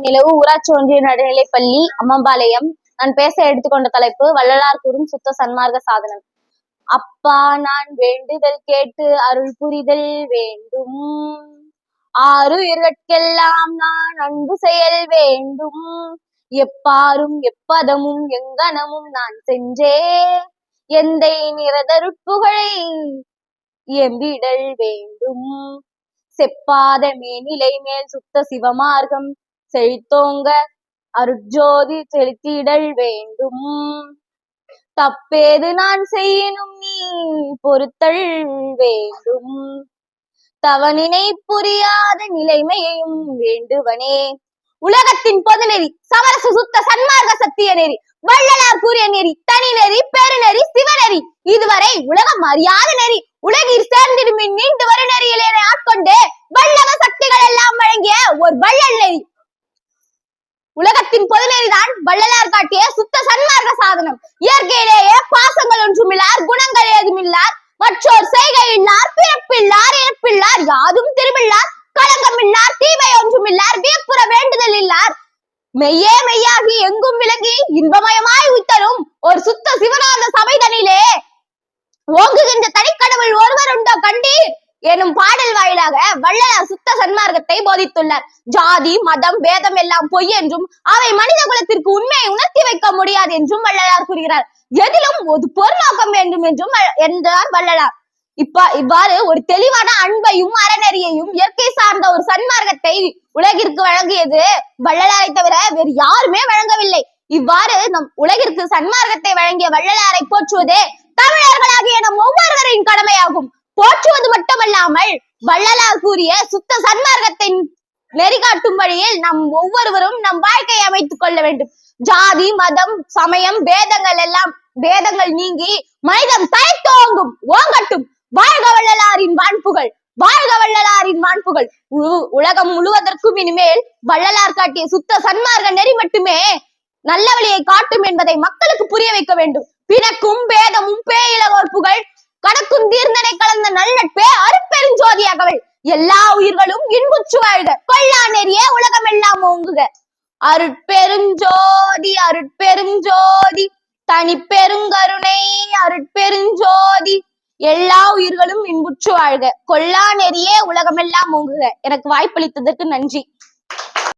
நிலவு ஊராட்சி ஒன்றிய நடுநிலைப்பள்ளி அம்மம்பாளையம். நான் பேச எடுத்துக்கொண்ட தலைப்பு வள்ளலார் கூறும் சுத்த சன்மார்க்க சாதனம். அப்பா நான் வேண்டுதல் கேட்டு அருள் புரிதல் வேண்டும். ஆறுயிர்கட்கெல்லாம் நான் அன்பு செயல் வேண்டும். எப்பாரும் எப்பதமும் எங்கனமும் நான் செஞ்சே. எந்தை நிறதருட்புகழை எம்பிடல் வேண்டும். செப்பாத மேனிலை மேல் சுத்த சிவமார்க்கம். செழித்தோங்க அருட்ஜோதி செலுத்திடல் வேண்டும். தப்பேது நான் செய்யணும் நீ பொறுத்தல் வேண்டும். தவனினை புரியாத நிலைமையையும் வேண்டுவனே. உலகத்தின் பொதுநெறி சமரச சுத்த சன்மார்க்க சத்திய நெறி வள்ளலார் கூறிய நெறி தனி நெறி பெருநெறி சிவநெறி இதுவரை உலகம் அறியாத நெறி உலகில் சேர்ந்திடும் நீண்டு வரும் நெறியிலே ஆட்கொண்டு வல்லவ சக்திகள் எல்லாம் வழங்கிய ஒரு வள்ளல் நெறி. உலகத்தின் பொதுநெறிதான் வள்ளலார் காட்டிய சுத்த சன்மார்க்க சாதனம். இயற்கையிலேயே பாசங்கள் ஒன்றுமில்லார் குணங்கள் ஏதுமில்லார் மற்றோர் செய்கை இல்லார் பிறப்பில்லார் இறப்பில்லார் யாதும் திரும்பில்லார் களங்கமில்லார் தீமை ஒன்றுமில்லார் வியப்புற வேண்டுதல் இல்லார். மெய்யே மெய்யாகி எங்கும் விளங்கி இன்பமயமாய் உய்த்தரும் ஒரு சுத்த சிவநாத சபைதனிலே ஓங்குகின்ற தனிக்கடவுள் ஒருவர் உண்டோ கண்டீர். எனும் பாடல் வாயிலாக வள்ளலார் சுத்த சன்மார்க்கத்தை போதித்துள்ளார். ஜாதி மதம் வேதம் எல்லாம் பொய் என்றும் அவை மனித குலத்திற்கு உண்மையை உணர்த்தி வைக்க முடியாது என்றும் வள்ளலார் கூறுகிறார். எதிலும் ஒரு பொருளாக்கம் வேண்டும் என்றும் என்றார் வள்ளலார். இப்ப இவ்வாறு ஒரு தெளிவான அன்பையும் அறநெறியையும் இயற்கை சார்ந்த ஒரு சன்மார்க்கத்தை உலகிற்கு வழங்கியது வள்ளலாரை தவிர வேறு யாருமே வழங்கவில்லை. இவ்வாறு நம் உலகிற்கு சன்மார்க்கத்தை வழங்கிய வள்ளலாரை போற்றுவதே தமிழர்களாகிய நம் ஒவ்வொருவரின் கடமையாகும். போற்றுவது மட்டுமல்லாமல் வள்ளலார் கூறிய சுத்த சன்மார்க்கத்தை நெறிகாட்டும் வழியில் நம் ஒவ்வொருவரும் நம் வாழ்க்கையை அமைத்துக் கொள்ள வேண்டும். ஜாதி மதம் சமயம் வேதங்கள் எல்லாம் வேதங்கள் நீங்கி மனிதம் தலைத்தோங்கும் ஓங்கட்டும். வாழ்க வள்ளலாரின் வான்புகள் வாழ்க வள்ளலாரின் வான்புகள் உலகம் முழுவதற்கும் இனிமேல் வள்ளலார் காட்டிய சுத்த சன்மார்க்க நெறி மட்டுமே நல்ல வழியை காட்டும் என்பதை மக்களுக்கு புரிய வைக்க வேண்டும். பிணக்கும் பேதமும் பேயிலகோர் புகழ் கடக்கும் தீர்ந்தனை கலந்த நல்லட்பே அருட்பெருஞ்சோதியாகவள் எல்லா உயிர்களும் இன்புற்று வாழ்க கொள்ளா நெறிய உலகமெல்லாம் ஓங்குக. அருட்பெருஞ்சோதி அருட்பெருஞ்சோதி தனி பெருங்கருணை அருட்பெருஞ்சோதி எல்லா உயிர்களும் இன்புற்று வாழ்க கொல்லா நெறிய உலகமெல்லாம் ஓங்குக. எனக்கு வாய்ப்பளித்ததற்கு நன்றி.